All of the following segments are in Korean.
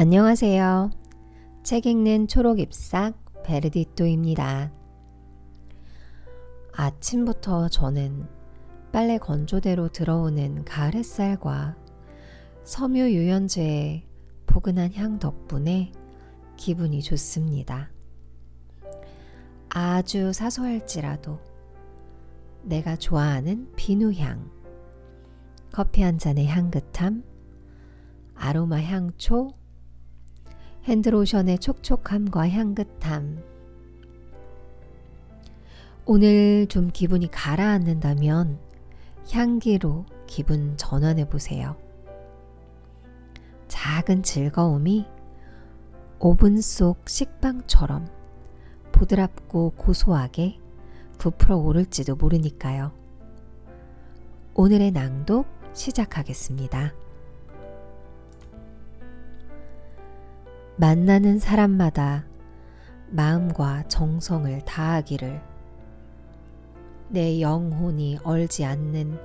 안녕하세요. 책 읽는 초록 잎삭 베르디토입니다. 아침부터 저는 빨래 건조대로 들어오는 가을 햇살과 섬유 유연제의 포근한 향 덕분에 기분이 좋습니다. 아주 사소할지라도 내가 좋아하는 비누향, 커피 한 잔의 향긋함, 아로마 향초, 핸드로션의 촉촉함과 향긋함. 오늘 좀 기분이 가라앉는다면 향기로 기분 전환해 보세요. 작은 즐거움이 오븐 속 식빵처럼 보드랍고 고소하게 부풀어 오를지도 모르니까요. 오늘의 낭독 시작하겠습니다. 만나는 사람마다 마음과 정성을 다하기를 내 영혼이 얼지 않는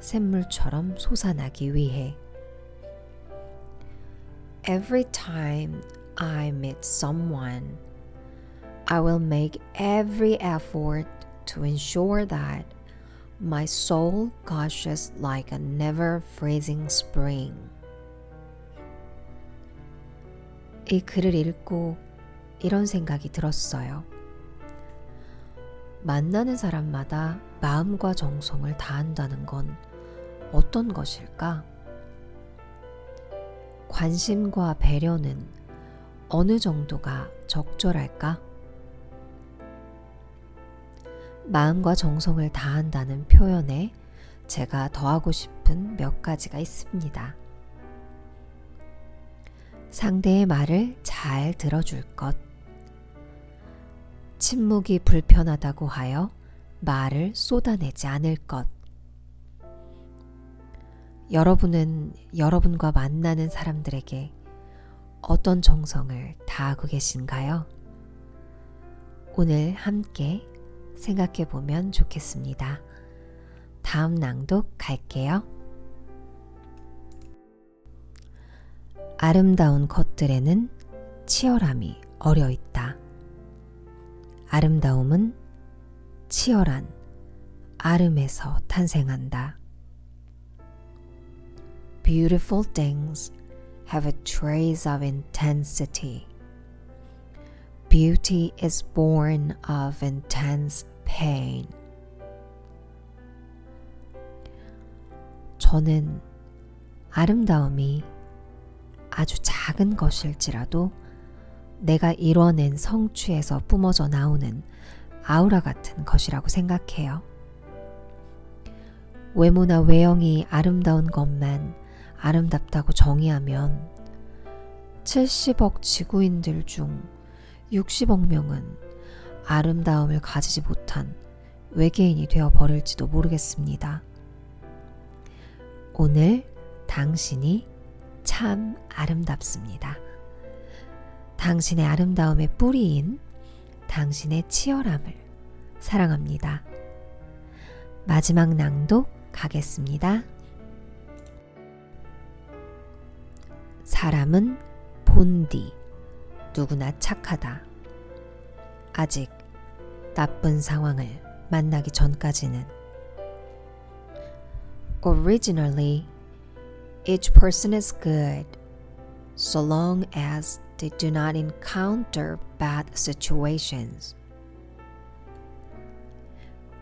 샘물처럼 솟아나기 위해 Every time I meet someone, I will make every effort to ensure that my soul gushes like a never freezing spring. 이 글을 읽고 이런 생각이 들었어요. 만나는 사람마다 마음과 정성을 다한다는 건 어떤 것일까? 관심과 배려는 어느 정도가 적절할까? 마음과 정성을 다한다는 표현에 제가 더하고 싶은 몇 가지가 있습니다. 상대의 말을 잘 들어줄 것. 침묵이 불편하다고 하여 말을 쏟아내지 않을 것. 여러분은 여러분과 만나는 사람들에게 어떤 정성을 다하고 계신가요? 오늘 함께 생각해 보면 좋겠습니다. 다음 낭독 갈게요. 아름다운 것들에는 치열함이 어려 있다. 아름다움은 치열한 아름에서 탄생한다. Beautiful things have a trace of intensity. Beauty is born of intense pain. 저는 아름다움이 작은 것일지라도 내가 이뤄낸 성취에서 뿜어져 나오는 아우라 같은 것이라고 생각해요. 외모나 외형이 아름다운 것만 아름답다고 정의하면 70억 지구인들 중 60억 명은 아름다움을 가지지 못한 외계인이 되어 버릴지도 모르겠습니다. 오늘 당신이 참 아름답습니다. 당신의 아름다움의 뿌리인 당신의 치열함을 사랑합니다. 마지막 낭독 가겠습니다. 사람은 본디 누구나 착하다. 아직 나쁜 상황을 만나기 전까지는 Originally, each person is good so long as they do not encounter bad situations.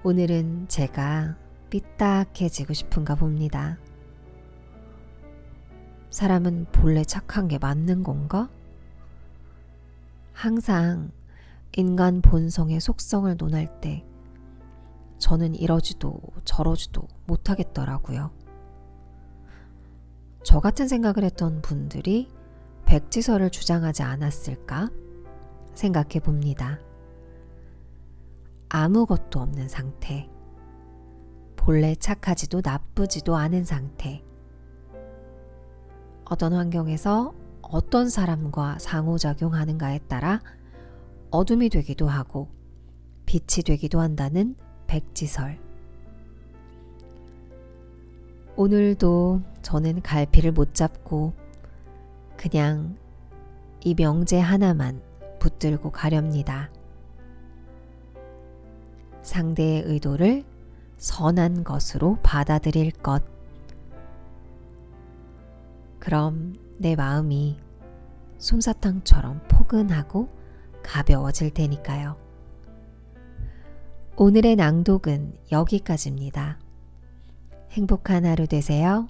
오늘은 제가 삐딱해지고 싶은가 봅니다. 사람은 본래 착한 게 맞는 건가? 항상 인간 본성의 속성을 논할 때 저는 이러지도 저러지도 못하겠더라고요. 저 같은 생각을 했던 분들이 백지설을 주장하지 않았을까 생각해 봅니다. 아무것도 없는 상태. 본래 착하지도 나쁘지도 않은 상태. 어떤 환경에서 어떤 사람과 상호작용하는가에 따라 어둠이 되기도 하고 빛이 되기도 한다는 백지설. 오늘도 저는 갈피를 못 잡고 그냥 이 명제 하나만 붙들고 가렵니다. 상대의 의도를 선한 것으로 받아들일 것. 그럼 내 마음이 솜사탕처럼 포근하고 가벼워질 테니까요. 오늘의 낭독은 여기까지입니다. 행복한 하루 되세요.